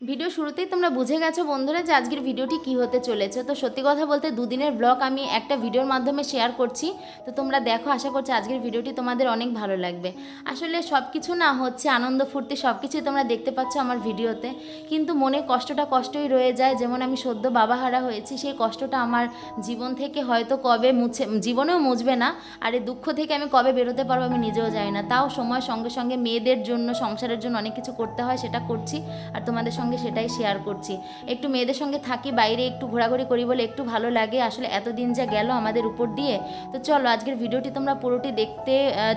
Video শুরুতেই তোমরা বুঝে গেছো বন্ধুরা যে আজকের ভিডিওটি কি হতে চলেছে। তো সত্যি কথা বলতে দুদিনের ব্লগ আমি একটা ভিডিওর মাধ্যমে শেয়ার করছি। তো তোমরা দেখো, আশা করছি আজকের ভিডিওটি তোমাদের অনেক ভালো লাগবে। আসলে সব কিছু না হচ্ছে আনন্দ, ফুর্তি সব কিছুই তোমরা দেখতে পাচ্ছ আমার ভিডিওতে। কিন্তু মনে কষ্টটা কষ্টই রয়ে যায়। যেমন আমি সদ্য বাবাহারা হয়েছি, সেই কষ্টটা আমার জীবন থেকে হয়তো কবে মুছে, জীবনেও মুছবে না। আর এই দুঃখ থেকে আমি কবে বেরোতে পারব আমি নিজেও জানি না। তাও সময় সঙ্গে সঙ্গে মেয়েদের জন্য, সংসারের জন্য অনেক কিছু করতে হয়, সেটা করছি। আর তোমাদের সঙ্গে সেটাই শেয়ার করছি। একটু মেয়েদের সঙ্গে থাকি, বাইরে একটু ঘোরাঘুরি করি বলে একটু ভালো লাগে। আসলে এতদিন যা গেল আমাদের উপর দিয়ে। তো চলো, আজকের ভিডিওটি তোমরা পুরোটি দেখতে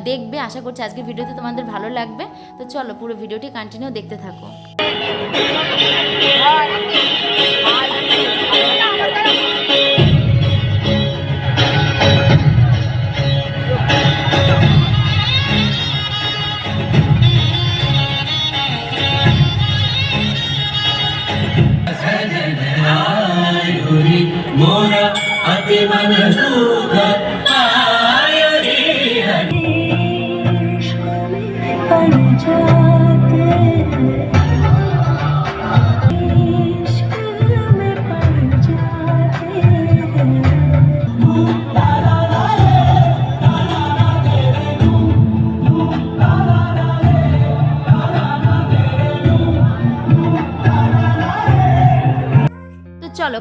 দেখবে। আশা করছি আজকের ভিডিওটি তোমাদের ভালো লাগবে। তো চলো, পুরো ভিডিওটি কন্টিনিউ দেখতে থাকো। Jesus.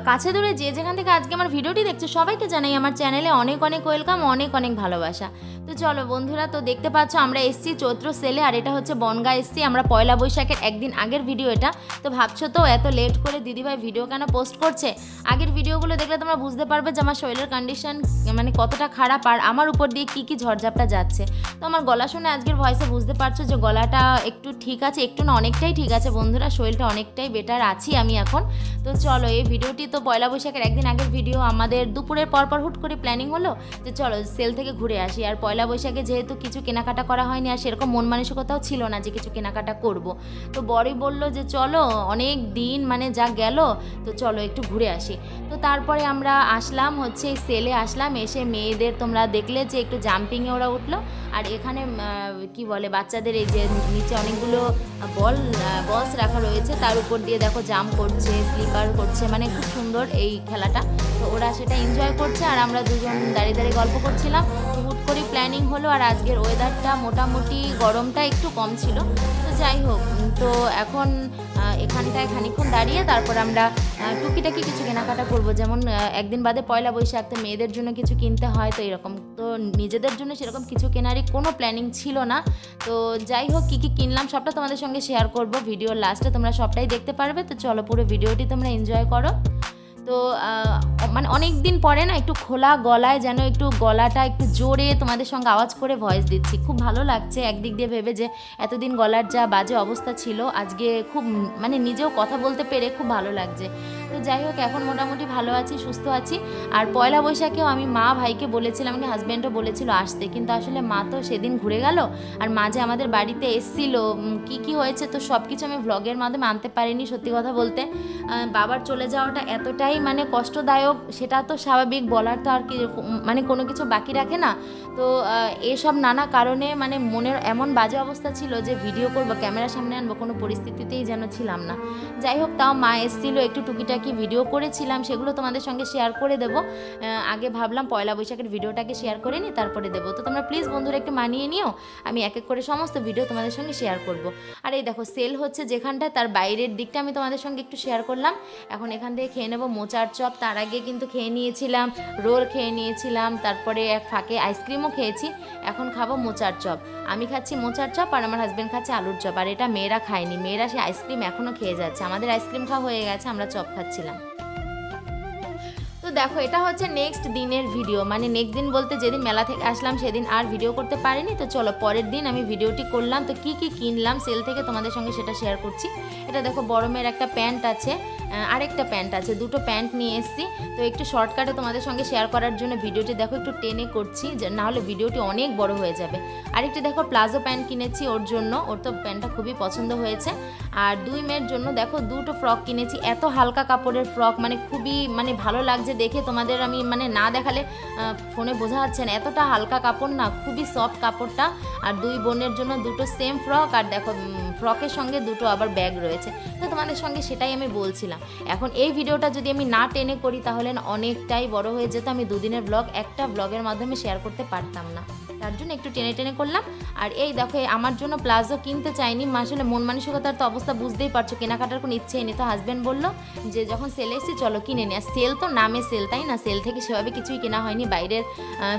কাছে দূরে যে যেখান থেকে আজকে আমার ভিডিওটি দেখছ, সবাইকে জানাই আমার চ্যানেলে অনেক অনেক ওয়েলকাম, অনেক অনেক ভালোবাসা। তো চলো বন্ধুরা, তো দেখতে পাচ্ছ আমরা এসছি চৈত্র সেলে, আর এটা হচ্ছে বনগা এসছি আমরা পয়লা বৈশাখের একদিন আগের ভিডিও এটা। তো ভাবছ তো এত লেট করে দিদিভাই ভিডিও কেন পোস্ট করছে? আগের ভিডিওগুলো দেখলে তোমরা বুঝতে পারবে যে আমার শরীরের কন্ডিশন মানে কতটা খারাপ, আর আমার উপর দিয়ে কী কী ঝড়ঝাপটা যাচ্ছে। তো আমার গলা শুনে আজকের ভয়েসে বুঝতে পারছ যে গলাটা একটু ঠিক আছে, একটু না অনেকটাই ঠিক আছে বন্ধুরা, শরীরটা অনেকটাই বেটার আছি আমি এখন। তো চলো এই ভিডিওটি তো পয়লা বৈশাখের একদিন আগের ভিডিও আমাদের দুপুরের পর পর হুট করে প্ল্যানিং হলো যে চলো সেল থেকে ঘুরে আসি। আর পয়লা বৈশাখে যেহেতু কিছু কেনাকাটা করা হয়নি, আর সেরকম মন মানসিকতাও ছিল না যে কিছু কেনাকাটা করব। তো বড়ই বলল যে চলো, অনেক দিন মানে যা গেল, তো চলো একটু ঘুরে আসি। তো তারপরে আমরা আসলাম, হচ্ছে সেলে আসলাম, এসে মেয়েদের তোমরা দেখলে যে একটু জাম্পিংয়ে ওরা উঠল। আর এখানে কি বলে, বাচ্চাদের এই যে নিচে অনেকগুলো বল বলস রাখা রয়েছে, তার উপর দিয়ে দেখো জাম্প করছে স্লিপার করছে মানে খুব সুন্দর এই খেলাটা। তো ওরা সেটা এনজয় করছে আর আমরা দুজন দাঁড়িয়ে দাঁড়িয়ে গল্প করছিলাম। হুট করে প্ল্যানিং হলো আর আজকের ওয়েদারটা মোটামুটি গরমটা একটু কম ছিল। তো যাই হোক, তো এখন এখানটায় খানিক্ষণ দাঁড়িয়ে তারপর আমরা টুকিটাকি কিছু কেনাকাটা করব। যেমন একদিন বাদে পয়লা বৈশাখ তো মেয়েদের জন্য কিছু কিনতে হয় তো এরকম। তো নিজেদের জন্য সেরকম কিছু কেনারই কোনো প্ল্যানিং ছিল না। তো যাই হোক, কী কী কিনলাম সবটা তোমাদের সঙ্গে শেয়ার করব। ভিডিওর লাস্টে তোমরা সবটাই দেখতে পারবে। তো চলো পুরো ভিডিওটি তোমরা এনজয় করো। তো মানে অনেক দিন পরে না একটু খোলা গলায় যেন একটু গলাটা একটু জোরে তোমাদের সঙ্গে আওয়াজ করে ভয়েস দিচ্ছি। খুব ভালো লাগছে একদিক দিয়ে ভেবে যে এতদিন গলার যা বাজে অবস্থা ছিল, আজকে খুব মানে নিজেও কথা বলতে পেরে খুব ভালো লাগছে। তো যাই হোক, এখন মোটামুটি ভালো আছি, সুস্থ আছি। আর পয়লা বৈশাখেও আমি মা ভাইকে বলেছিলাম কি হাজব্যান্ডও বলেছিল আসতে। কিন্তু আসলে মা তো সেদিন ঘুরে গেল। আর মাঝে আমাদের বাড়িতে এসছিল কি কি হয়েছে তো সব কিছু আমি ভ্লগের মাধ্যমে আনতে পারিনি সত্যি কথা বলতে। বাবার চলে যাওয়াটা এতটাই মানে কষ্টদায়ক, সেটা তো স্বাভাবিক, বলার তো আর কি মানে কোনো কিছু বাকি রাখে না। তো এসব নানা কারণে মানে মনের এমন বাজে অবস্থা ছিল যে ভিডিও করব, ক্যামেরার সামনে আনব, কোনো পরিস্থিতিতেই যেন ছিলাম না। যাই হোক তাও মা এসেছিল, একটু টুকিটাকি ভিডিও করেছিলাম, সেগুলো তোমাদের সঙ্গে শেয়ার করে দেবো। আগে ভাবলাম পয়লা বৈশাখের ভিডিওটাকে শেয়ার করে নিই, তারপরে দেবো। তো তোমরা প্লিজ বন্ধুরা একটু মানিয়ে নিও, আমি এক এক করে সমস্ত ভিডিও তোমাদের সঙ্গে শেয়ার করব। আর এই দেখো সেল হচ্ছে যেখানটা, তার বাইরের দিকটা আমি তোমাদের সঙ্গে একটু শেয়ার করলাম। এখন এখান থেকে খেয়ে নেব মোচার চপ, তার আগে কিন্তু খেয়ে নিয়েছিলাম, রোল খেয়ে নিয়েছিলাম, তারপরে এক ফাঁকে আইসক্রিমও খেয়েছি, এখন খাব মোচার চপ। আমি খাচ্ছি মোচার চপ আর আমার হাজব্যান্ড খাচ্ছে আলুর চপ। আর এটা মেয়েরা খায়নি। মেয়েরা সে আইসক্রিম এখনও খেয়ে যাচ্ছে। আমাদের আইসক্রিম খাওয়া হয়ে গেছে, আমরা চপ খাচ্ছিলাম। তো দেখো, এটা হচ্ছে নেক্সট দিনের ভিডিও মানে নেক্সট দিন বলতে যেদিন মেলা থেকে আসলাম, সেদিন আর ভিডিও করতে পারিনি। তো চলো, পরের দিন আমি ভিডিওটি করলাম। তো কি কি কিনলাম সেল থেকে তোমাদের সঙ্গে সেটা শেয়ার করছি। এটা দেখো বড়মের একটা প্যান্ট আছে। আরেকটা প্যান্ট আছে, দুটো প্যান্ট নিয়ে এসেছি। তো একটু শর্টকাটে তোমাদের সঙ্গে শেয়ার করার জন্য ভিডিওটি দেখো, একটু টেনে করছি, যে না হলে ভিডিওটি অনেক বড় হয়ে যাবে। আরেকটি দেখো, প্লাজো প্যান্ট কিনেছি ওর জন্য, ওর তো প্যান্টটা খুবই পছন্দ হয়েছে। আর দুই মেয়ের জন্য দেখো, দুটো ফ্রক কিনেছি, এত হালকা কাপড়ের ফ্রক মানে খুবই মানে ভালো লাগছে দেখে তোমাদের আমি মানে না দেখালে ফোনে বোঝা যাচ্ছে না, এতটা হালকা কাপড় না, খুবই সফট কাপড়টা। আর দুই বোনের জন্য দুটো সেম ফ্রক, আর দেখো ফ্রকের সঙ্গে দুটো আবার ব্যাগ রয়েছে। তো তোমাদের সঙ্গে সেটাই আমি বলছিলাম। এখন এই ভিডিওটা যদি আমি না টেনে করি, তাহলে অনেকটাই বড় হয়ে যেত। আমি দুদিনের ব্লগ একটা ব্লগের মাধ্যমে শেয়ার করতে পারতাম না। তার জন্য একটু টেনে টেনে করলাম। আর এই দেখো আমার জন্য প্লাজো কিনতে চাইনি। আসলে মন মানসিকতার তো অবস্থা বুঝতেই পারছ, কেনাকাটার কোনো ইচ্ছেই নেই। তো হাজব্যান্ড বলল যে, যখন সেলে এসেছি, চলো কিনে নিয়ে সেল তো নামে সেল তাই না? সেল থেকে সেভাবে কিছুই কেনা হয়নি। বাইরের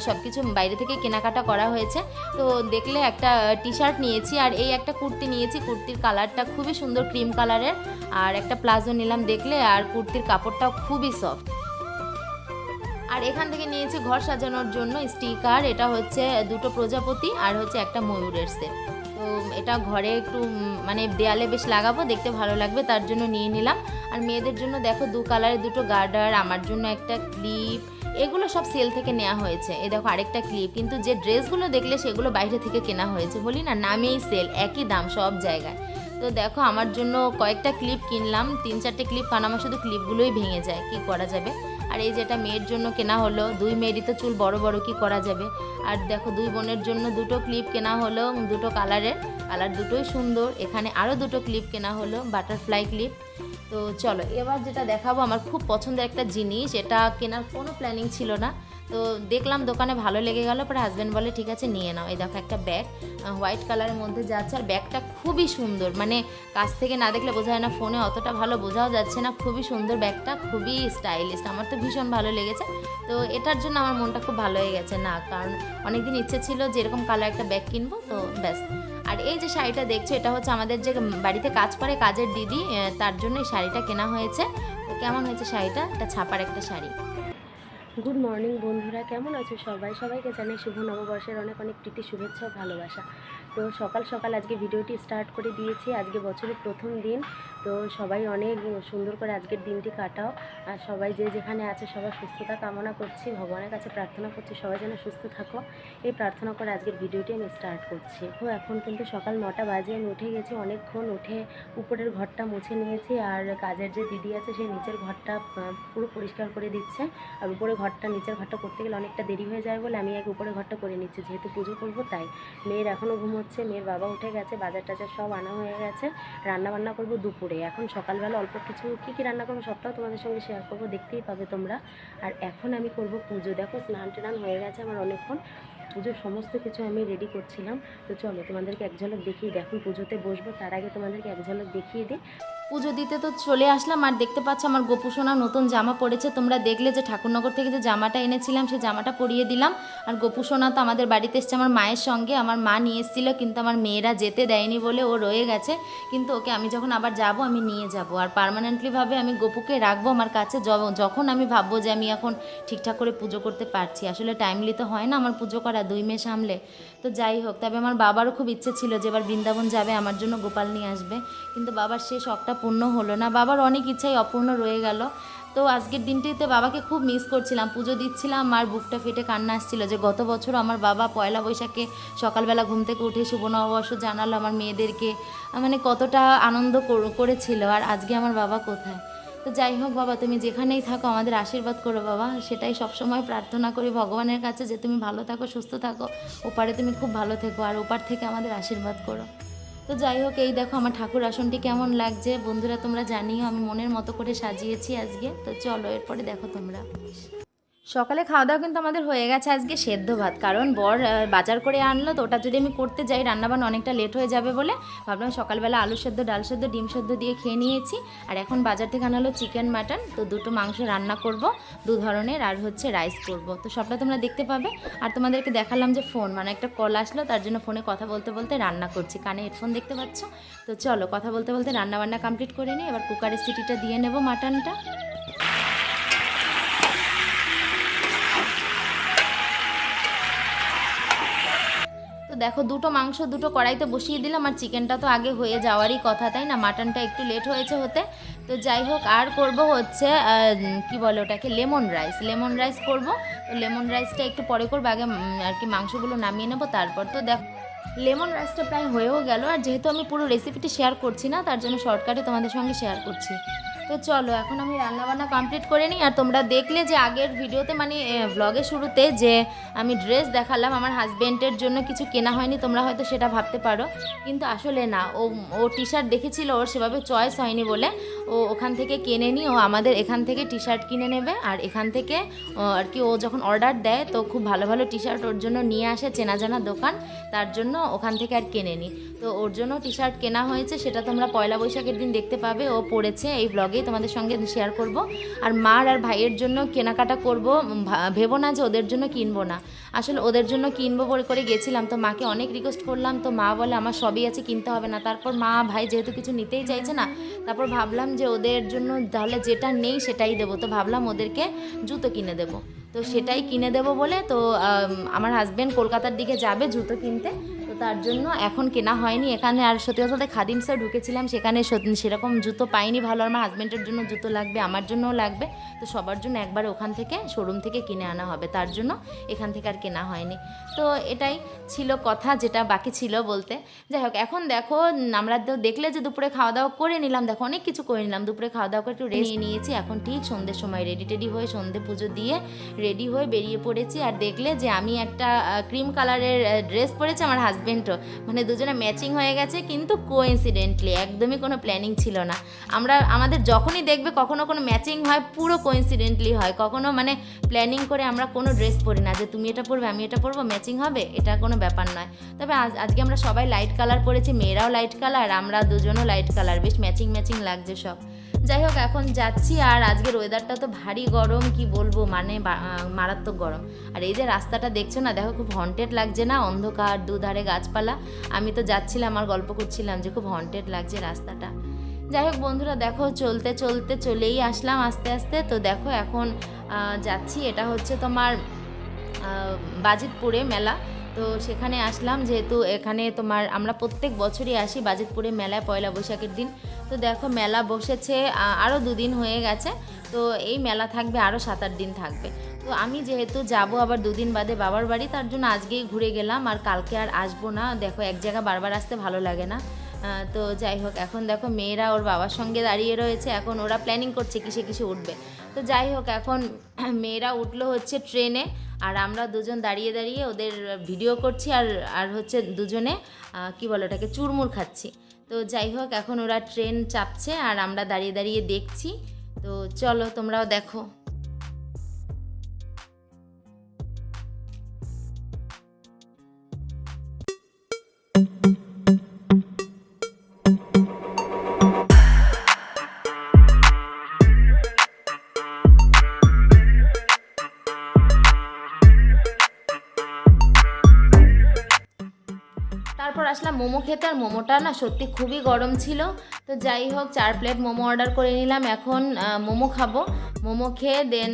সব কিছু বাইরে থেকে কেনাকাটা করা হয়েছে। তো দেখলে একটা টি শার্ট নিয়েছি আর এই একটা কুর্তি নিয়েছি। কুর্তির কালারটা খুবই সুন্দর ক্রিম কালারের আর একটা প্লাজো নিলাম দেখলে। আর কুর্তির কাপড়টাও খুবই সফট আর এখান থেকে নিয়েছি ঘর সাজানোর জন্য স্টিকার, এটা হচ্ছে দুটো প্রজাপতি আর হচ্ছে একটা ময়ূরের সেট। তো এটা ঘরে একটু মানে দেয়ালে বেশ লাগাবো, দেখতে ভালো লাগবে, তার জন্য নিয়ে নিলাম। আর মেয়েদের জন্য দেখো দু কালারের দুটো গার্ডার, আমার জন্য একটা ক্লিপ, এগুলো সব সেল থেকে নেওয়া হয়েছে। এ দেখো আরেকটা ক্লিপ, কিন্তু যে ড্রেসগুলো দেখলে সেগুলো বাইরে থেকে কেনা হয়েছে, বলি না, নামেই সেল, একই দাম সব জায়গায়। তো দেখো আমার জন্য কয়েকটা ক্লিপ কিনলাম, তিন চারটে ক্লিপ, কারণ আমার শুধু ক্লিপগুলোই ভেঙে যায়, কি করা যাবে? আর এই যেটা মেয়ের জন্য কেনা হলো, দুই মেয়েরই তো চুল বড় বড়, কি করা যাবে? আর দেখো, দুই বোনের জন্য দুটো ক্লিপ কেনা হলো, দুটো কালারের কালার দুটোই সুন্দর, এখানে আরও দুটো ক্লিপ কেনা হলো বাটারফ্লাই ক্লিপ তো চলো, এবার যেটা দেখাবো, আমার খুব পছন্দের একটা জিনিস, এটা কেনার কোনো প্ল্যানিং ছিল না। তো দেখলাম দোকানে ভালো লেগে গেল, পরে হাজব্যান্ড বলে, ঠিক আছে, নিয়ে নাও। এই দেখো একটা ব্যাগ হোয়াইট কালারের মধ্যে যাচ্ছে, আর ব্যাগটা খুবই সুন্দর। মানে কাছ থেকে না দেখলে বোঝা যায় না ফোনে অতটা ভালো বোঝাও যাচ্ছে না। খুবই সুন্দর ব্যাগটা খুবই স্টাইলিশ আমার তো ভীষণ ভালো লেগেছে। তো এটার জন্য আমার মনটা খুব ভালো হয়ে গেছে। না, কারণ অনেকদিন ইচ্ছে ছিল যে এরকম কালার একটা ব্যাগ কিনবো, তো ব্যাস। আর এই যে শাড়িটা দেখছ, এটা হচ্ছে আমাদের যে বাড়িতে কাজ করে কাজের দিদি তার জন্য এই শাড়িটা কেনা হয়েছে। কেমন হয়েছে শাড়িটা? এটা ছাপার একটা শাড়ি। গুড মর্নিং বন্ধুরা। কেমন আছো সবাই? সবাইকে জানাই শুভ নববর্ষের অনেক অনেক প্রীতি, শুভেচ্ছা ও ভালোবাসা। তো সকাল সকাল আজকে ভিডিওটি স্টার্ট করে দিয়েছি। আজকে বছরের প্রথম দিন। তো সবাই অনেক সুন্দর করে আজকের দিনটি কাটাও। আর সবাই যে যেখানে আছে সবার সুস্থতা কামনা করছি। ভগবানের কাছে প্রার্থনা করছি সবাই যেন সুস্থ থাকো। এই প্রার্থনা করে আজকের ভিডিওটি আমি স্টার্ট করছি। তো এখন কিন্তু সকাল নটা বাজে। আমি উঠে গেছি অনেকক্ষণ। উঠে উপরের ঘরটা মুছে নিয়েছি। আর কাজের যে দিদি আছে সেই নিচের ঘরটা পুরো পরিষ্কার করে দিচ্ছে। আর উপরে ঘরটা, নিচের ঘরটা করতে গেলে অনেকটা দেরি হয়ে যায় বলে আমি আগে উপরে ঘরটা করে নিচ্ছি। যেহেতু পুজো করব তাই। মেয়ের এখনও ঘুমোচ্ছে মেয়ের বাবা উঠে গেছে, বাজার টাজার সব আনা হয়ে গেছে রান্না বান্না করব দুপুরে। এখন সকালবেলা অল্প কিছু কী কী রান্না করব সবটাও তোমাদের সঙ্গে শেয়ার করব, দেখতেই পাবে তোমরা। আর এখন আমি করব পুজো। দেখো স্নান টান হয়ে গেছে আমার অনেকক্ষণ। পুজোর সমস্ত কিছু আমি রেডি করছিলাম। তো চলো তোমাদেরকে এক ঝলক দেখিয়ে দেখো পুজোতে বসবো, তার আগে তোমাদেরকে এক ঝলক দেখিয়ে দিই। পুজো দিতে তো চলে আসলাম আর দেখতে পাচ্ছ আমার গোপুসোনা নতুন জামা পড়েছে তোমরা দেখলে যে ঠাকুরনগর থেকে যে জামাটা এনেছিলাম, সেই জামাটা পরিয়ে দিলাম। আর গোপুসোনা তো আমাদের বাড়িতে এসছে, আমার মায়ের সঙ্গে। আমার মা নিয়ে এসেছিল, কিন্তু আমার মেয়েরা যেতে দেয়নি বলে ও রয়ে গেছে। কিন্তু ওকে আমি যখন আবার যাব, আমি নিয়ে যাব। আর পার্মানেন্টলিভাবে আমি গোপুকে রাখব আমার কাছে যখন আমি ভাববো যে আমি এখন ঠিকঠাক করে পুজো করতে পারছি। আসলে টাইমলি তো হয় না আমার পুজো করা, দুই মেয়ে সামলে। তো যাই হোক, তবে আমার বাবারও খুব ইচ্ছে ছিল যে এবার বৃন্দাবন যাবে, আমার জন্য গোপাল নিয়ে আসবে। কিন্তু বাবার সে শখটা পূর্ণ হলো না। বাবার অনেক ইচ্ছাই অপূর্ণ রয়ে গেল। তো আজকের দিনটিতে বাবাকে খুব মিস করছিলাম। পুজো দিচ্ছিলাম আর বুকটা ফেটে কান্না আসছিল যে গত বছর আমার বাবা পয়লা বৈশাখে সকালবেলা ঘুম থেকে উঠে শুভ নববর্ষ জানালো আমার মেয়েদেরকে। মানে কতটা আনন্দ কর- করেছিল। আর আজকে আমার বাবা কোথায়? তো যাই হোক বাবা, তুমি যেখানেই থাকো আমাদের আশীর্বাদ করো বাবা। সেটাই সবসময় প্রার্থনা করি ভগবানের কাছে যে তুমি ভালো থাকো, সুস্থ থাকো। ওপারে তুমি খুব ভালো থেকো, আর ওপার থেকে আমাদের আশীর্বাদ করো। তো যাই হোক, এই দেখো আমার ঠাকুর আসনটি কেমন লাগছে। বন্ধুরা, তোমরা জানিও, আমি মনের মতো করে সাজিয়েছি আজকে। তো চলো, এরপরে দেখো তোমরা। সকালে খাওয়া দাওয়া কিন্তু আমাদের হয়ে গেছে আজকে সেদ্ধ ভাত। কারণ বর বাজার করে আনলো তো ওটা যদি আমি করতে যাই, রান্নাবান্না অনেকটা লেট হয়ে যাবে বলে ভাবলাম সকালবেলা আলু সেদ্ধ, ডাল সেদ্ধ, ডিম সেদ্ধ দিয়ে খেয়ে নিয়েছি। আর এখন বাজার থেকে আনালো চিকেন মাটন তো দুটো মাংস রান্না করব, দু ধরনের, আর হচ্ছে রাইস করব। তো সবটা তোমরা দেখতে পাবে। আর তোমাদেরকে দেখালাম যে ফোন মানে একটা কল আসলো, তার জন্য ফোনে কথা বলতে বলতে রান্না করছি। কানে হেডফোন দেখতে পাচ্ছ? তো চলো, কথা বলতে বলতে রান্না বান্না কমপ্লিট করে নিই। এবার কুকারের সিটিটা দিয়ে নেব মাটনটা দেখো, দুটো মাংস, দুটো কড়াইতে বসিয়ে দিলাম আর চিকেনটা তো আগে হয়ে যাওয়ারই কথা, তাই না? মাটনটা একটু লেট হয়েছে হতে। তো যাই হোক, আর করব হচ্ছে কি বলে ওটাকে? Lemon rice. লেমন রাইস করব। তো লেমন রাইসটা একটু পরে করব, আগে আর কি মাংসগুলো নামিয়ে নেব, তারপর তো দেখো। লেমন রাইসটা প্রায় হয়েও গেল, আর যেহেতু আমি পুরো রেসিপিটি শেয়ার করছি না, তার জন্য শর্টকাটে তোমাদের সঙ্গে শেয়ার করছি। তো চলো, এখন আমি রান্নাবান্না কমপ্লিট করে নিই আর তোমরা দেখলে যে আগের ভিডিওতে মানে ব্লগের শুরুতে যে আমি ড্রেস দেখালাম, আমার হাজব্যান্ডের জন্য কিছু কেনা হয়নি, তোমরা হয়তো সেটা ভাবতে পারো। কিন্তু আসলে না, ও ও টি শার্ট দেখেছিল, ওর সেভাবে চয়েস হয়নি বলে ও ওখান থেকে কেনে নি, ও আমাদের এখান থেকে টি শার্ট কিনে নেবে আর এখান থেকে আর কি ও যখন অর্ডার দেয়, তো খুব ভালো ভালো টি শার্ট ওর জন্য নিয়ে আসে চেনা জানা দোকান, তার জন্য ওখান থেকে আর কেনে নি। তো ওর জন্য টি শার্ট কেনা হয়েছে, সেটা তোমরা পয়লা বৈশাখের দিন দেখতে পাবে, ও পড়েছে এই ব্লগেই তোমাদের সঙ্গে শেয়ার করব। আর মার আর ভাইয়ের জন্য কেনাকাটা করব। ভেবো না যে ওদের জন্য কিনবো না। আসলে ওদের জন্য কিনবো বলে করে গেছিলাম। তো মাকে অনেক রিকোয়েস্ট করলাম। তো মা বলে, আমার সবই আছে, কিনতে হবে না। তারপর মা, ভাই যেহেতু কিছু নিতেই চাইছে না, তারপর ভাবলাম যে ওদের জন্য তাহলে যেটা নেই সেটাই দেবো। তো ভাবলাম ওদেরকে জুতো কিনে দেবো। তো সেটাই কিনে দেবো বলে তো আমার হাজব্যান্ড কলকাতার দিকে যাবে জুতো কিনতে। তার জন্য এখন কেনা হয়নি। এখানে আর সত্যি কথা বলতে খাদিমসে ঢুকেছিলাম সেখানে সেরকম জুতো পাইনি। ভালো আমার হাজব্যান্ডের জন্য জুতো লাগবে আমার জন্যও লাগবে। তো সবার জন্য একবার ওখান থেকে শোরুম থেকে কিনে আনা হবে। তার জন্য এখান থেকে আর কেনা হয়নি। তো এটাই ছিল কথা যেটা বাকি ছিল বলতে। যাই হোক এখন দেখো আমরা তো দেখলে যে দুপুরে খাওয়া দাওয়া করে নিলাম। দেখো অনেক কিছু করে নিলাম। দুপুরে খাওয়া দাওয়া করে একটু রেস্ট নিয়ে নিয়েছি। এখন ঠিক সন্ধ্যের সময় রেডি টেডি হয়ে সন্ধে পুজো দিয়ে রেডি হয়ে বেরিয়ে পড়েছি। আর দেখলে যে আমি একটা ক্রিম কালারের ড্রেস পরেছি আমার হাজব্যান্ডও মানে দুজনে ম্যাচিং হয়ে গেছে, কিন্তু কোইন্সিডেন্টলি একদমই কোনো প্ল্যানিং ছিল না। আমরা, আমাদের যখনই দেখবে কখনো কোনো ম্যাচিং হয়, পুরো কোইন্সিডেন্টলি হয়। কখনো মানে প্ল্যানিং করে আমরা কোনো ড্রেস পরি না যে তুমি এটা পরবে, আমি এটা পরবো, ম্যাচিং হবে, এটা কোনো ব্যাপার নয়। তবে আজ, আজকে আমরা সবাই লাইট কালার পরেছি, মেয়েরাও লাইট কালার আমরা দুজনও লাইট কালার বেশ ম্যাচিং ম্যাচিং লাগছে সব। যাই হোক, এখন যাচ্ছি আর আজকের ওয়েদারটা তো ভারী গরম, কি বলব? মানে মারাত্মক গরম। আর এই যে রাস্তাটা দেখছ না, দেখো খুব হন্টেড লাগছে না? অন্ধকার, দুধারে গাছপালা। আমি তো যাচ্ছিলাম আর গল্প করছিলাম যে খুব হন্টেড লাগছে রাস্তাটা। যাই হোক বন্ধুরা, দেখো চলতে চলতে চলেই আসলাম আস্তে আস্তে। তো দেখো এখন যাচ্ছি। এটা হচ্ছে তোমার বাজিতপুরে মেলা। তো সেখানে আসলাম যেহেতু এখানে তোমার আমরা প্রত্যেক বছরই আসি বাজিতপুরে মেলায় পয়লা বৈশাখের দিন। তো দেখো মেলা বসেছে আরও দুদিন হয়ে গেছে। তো এই মেলা থাকবে আরও সাত আট দিন থাকবে। তো আমি যেহেতু যাব আবার দুদিন বাদে বাবার বাড়ি, তার জন্য আজকেই ঘুরে গেলাম। আর কালকে আর আসব না। দেখো এক জায়গা বারবার আসতে ভালো লাগে না। তো যাই হোক, এখন দেখো মেয়েরা ওর বাবার সঙ্গে দাঁড়িয়ে রয়েছে। এখন ওরা প্ল্যানিং করছে কিসে কিসে উঠবে। তো যাই হোক, এখন মেয়েরা উঠল হচ্ছে ট্রেনে। আর আমরা দুজন দাঁড়িয়ে দাঁড়িয়ে ওদের ভিডিও করছি আর আর হচ্ছে দুজনে কি বলো ওটাকে, চুরমুর খাচ্ছি। তো যাই হোক, এখন ওরা ট্রেন চাপছে আর আমরা দাঁড়িয়ে দাঁড়িয়ে দেখছি। তো চলো তোমরাও দেখো। আসলাম মোমো খেতে আর মোমোটা না সত্যি খুবই গরম ছিল। তো যাই হোক, চার প্লেট মোমো অর্ডার করে নিলাম। এখন মোমো খাব। মোমো খেয়ে দেন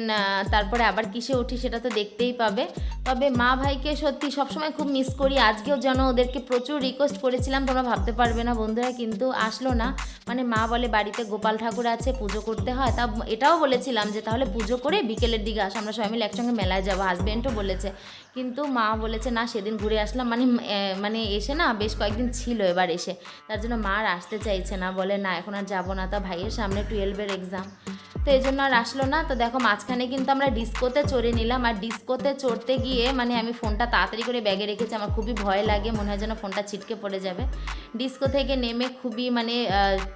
তারপরে আবার কিসে উঠি সেটা তো দেখতেই পাবে। তবে মা ভাইকে সত্যি সবসময় খুব মিস করি। আজকেও যেন ওদেরকে প্রচুর রিকোয়েস্ট করেছিলাম, তোমরা ভাবতে পারবে না বন্ধুরা, কিন্তু আসলো না। মানে মা বলে, বাড়িতে গোপাল ঠাকুর আছে, পুজো করতে হয়। তা এটাও বলেছিলাম যে, তাহলে পুজো করে বিকেলের দিকে আস, আমরা সবাই মিলে একসঙ্গে মেলায় যাব। হাজব্যান্ডও বলেছে। কিন্তু মা বলেছে, না, সেদিন ঘুরে আসলাম। মানে মানে এসে না বেশ কয়েকদিন ছিল এবার এসে। তার জন্য মা আর আসতে চাইছে না। বলে, না, এখন আর যাব না। তা ভাইয়ের সামনে টুয়েলভের এক্সাম তো এই জন্য আর আসলো না। তো দেখো মাঝখানে কিন্তু আমরা ডিস্কোতে চড়ে নিলাম। আর ডিস্কোতে চড়তে গিয়ে মানে আমি ফোনটা তাড়াতাড়ি করে ব্যাগে রেখেছি। আমার খুবই ভয় লাগে, মনে হয় যেন ফোনটা ছিটকে পড়ে যাবে। ডিস্কো থেকে নেমে খুবই মানে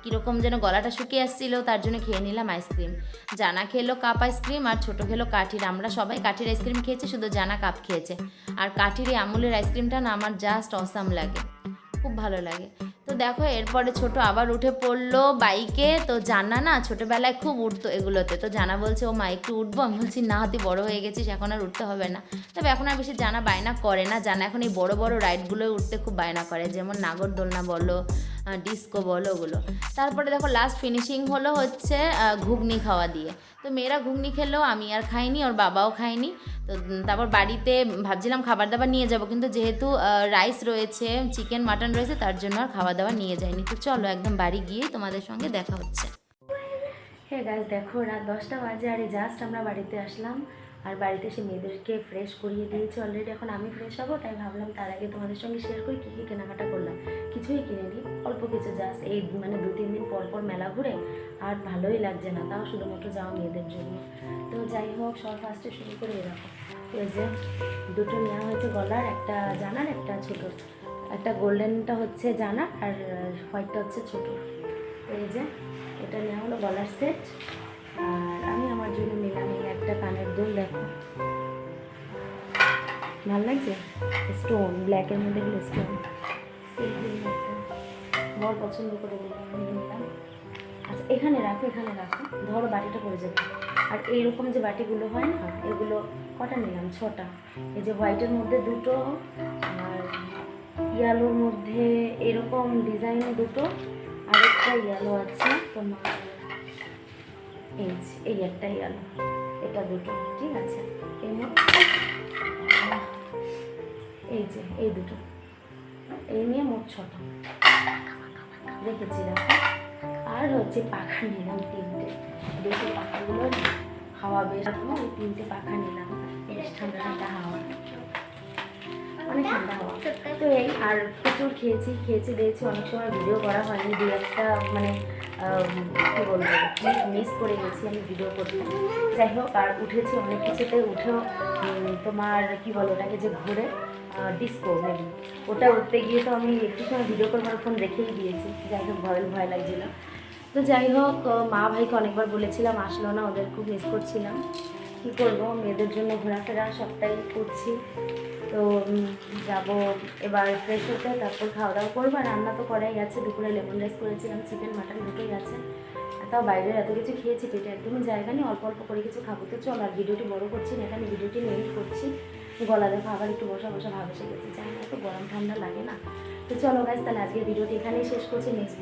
কীরকম যেন গলাটা শুকিয়ে আসছিল, তার জন্য খেয়ে নিলাম আইসক্রিম। জানা খেলো কাপ আইসক্রিম আর ছোটো খেলো কাঠির। আমরা সবাই কাঠির আইসক্রিম খেয়েছি, শুধু জানা কাপ খেয়েছে। আর কাঠির এই আমুলের আইসক্রিমটা না আমার জাস্ট অসাম লাগে। খুব ভালো লাগে। তো দেখো, এরপরে ছোট আবার উঠে পড়ল বাইকে। তো জানা না ছোটোবেলায় খুব উঠতো এগুলোতে। তো জানা বলছে, ও মা, একটু উঠবো? আমি বলছি, না, তুই বড় হয়ে গেছিস, এখন আর উঠতে হবে না। তবে এখন আর বেশি জানা বায়না করে না। জানা এখন এই বড় বড় রাইডগুলোই উঠতে খুব বায়না করে। যেমন নাগরদোলনা বলো ডিস্কো বলো ওগুলো। তারপরে দেখো লাস্ট ফিনিশিং হলো হচ্ছে ঘুগনি খাওয়া দিয়ে। তো মেয়েরা ঘুগনি খেলো আমি আর খাইনি, ওর বাবাও খায়নি। তো তারপর বাড়িতে ভাবছিলাম খাবার দাবার নিয়ে যাব, কিন্তু যেহেতু রাইস রয়েছে চিকেন মাটন রয়েছে, তার জন্য আর খাওয়া দাওয়া নিয়ে যাইনি। তো চলো একদম বাড়ি গিয়ে তোমাদের সঙ্গে দেখা হচ্ছে। হ্যাঁ গাছ দেখো, রাত দশটা বাজে, আর জাস্ট আমরা বাড়িতে আসলাম। আর বাড়িতে সে মেয়েদেরকে ফ্রেশ করিয়ে দিয়েছি অলরেডি এখন আমি ফ্রেশ হব, তাই ভাবলাম তার আগে তোমাদের সঙ্গে শেয়ার করি, কী কী কেনাকাটা করলাম। কিছুই কিনিনি, অল্প কিছু জাস্ট এই মানে দু তিন দিন পর পর মেলা ঘুরে আর ভালোই লাগছে না, তাও শুধুমাত্র যাওয়া মেয়েদের জন্য। তো যাই হোক, সব ফার্স্টে শুরু করে এরকম। এই যে দুটো নেওয়া হয়েছে গলার, একটা জানার, একটা ছোট একটা গোল্ডেনটা হচ্ছে জানা আর হোয়াইটটা হচ্ছে ছোট এই যে, এটা নেওয়া হলো গলার সেট আর আমি আমার জন্য নিলাম একটা কানের দুল দেখো। ভালো লাগছে? স্টোন ব্ল্যাকের মধ্যে হলো স্টোন বর পছন্দ করে আচ্ছা এখানে রাখো এখানে রাখো। ধরো বাটিটা পড়ে যাবে। আর এইরকম যে বাটিগুলো হয় না, এগুলো কটা নিলাম? ছটা। এই যে হোয়াইটের মধ্যে দুটো, আর ইয়ালোর মধ্যে এরকম ডিজাইন দুটো, আরেকটা ইয়ালো আছে তোমার, এই একটা ইয়ালো এটা দুটো, ঠিক আছে? এই যে, এই দুটো। এই নিয়ে মোট ছটা। রেখেছি দেখো। আর হচ্ছে পাখা নিলাম তিনটে। দুটো পাখাগুলো হাওয়া বেশ ওই তিনটে পাখা নিলাম। বেশ ঠান্ডা ঠান্ডা হাওয়া। অনেক ঠান্ডা হাওয়া। তো এই, আর প্রচুর খেয়েছি খেয়েছি দিয়েছি অনেক সময় ভিডিও করা হয়নি, দু একটা মানে কী বলব মিস করে গেছি আমি ভিডিও করতে। যাই হোক, আর উঠেছি অনেক কিছুতে। উঠেও তোমার, কি বলো ওটাকে যে ঘুরে ডিস্কো মেবি ওটা উঠতে গিয়ে তো আমি একটু সময় ভিডিও করবার ফোন রেখেই দিয়েছি। যাই হোক, ভয় ভয় লাগছিল। তো যাই হোক মা ভাইকে অনেকবার বলেছিলাম, আসলো না, ওদের খুব মিস করছিলাম। কী করব, মেয়েদের জন্য ঘোরাফেরা সবটাই করছি। তো যাব এবার ফ্রেশ হতে, তারপর খাওয়া দাওয়া করব। আর রান্না তো করাই আছে, দুপুরে লেমন রাইস করেছিলাম চিকেন মাটন দুটোই আছে। তাও বাইরের এত কিছু খেয়েছি পেটে একদমই জায়গা নেই, অল্প অল্প করে কিছু খাব। তো চল, আর ভিডিওটি বড় করছি না, এখানে ভিডিওটি এন্ড করছি। গলা দেখো, আবার একটু বসা বসা ভাব এসে গেছে। জানি না তো গরম ঠান্ডা লাগে না। তো চলো গাইজ তাহলে আজকের ভিডিওটি এখানেই শেষ করছি। নেক্সট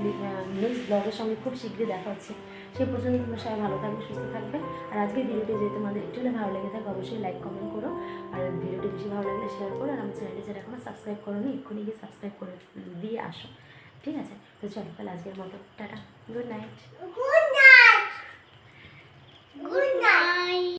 নেক্সট ব্লগের সঙ্গে খুব শীঘ্রই দেখা হচ্ছে। সে পর্যন্ত তোমরা সবাই ভালো থাকবে, সুস্থ থাকবে। আর আজকে ভিডিওটি যদি তোমাদের একটু ভালো লেগে থাকে, অবশ্যই লাইক কমেন্ট করো। আর ভিডিওটি বেশি ভালো লাগলে শেয়ার করো। আর আমার চ্যানেলটি যারা এখনও সাবস্ক্রাইব করো নি এক্ষুনি গিয়ে সাবস্ক্রাইব করে দিয়ে আসো। ঠিক আছে? তো চলো, তাহলে আজকের মতো tata. Good night good night good night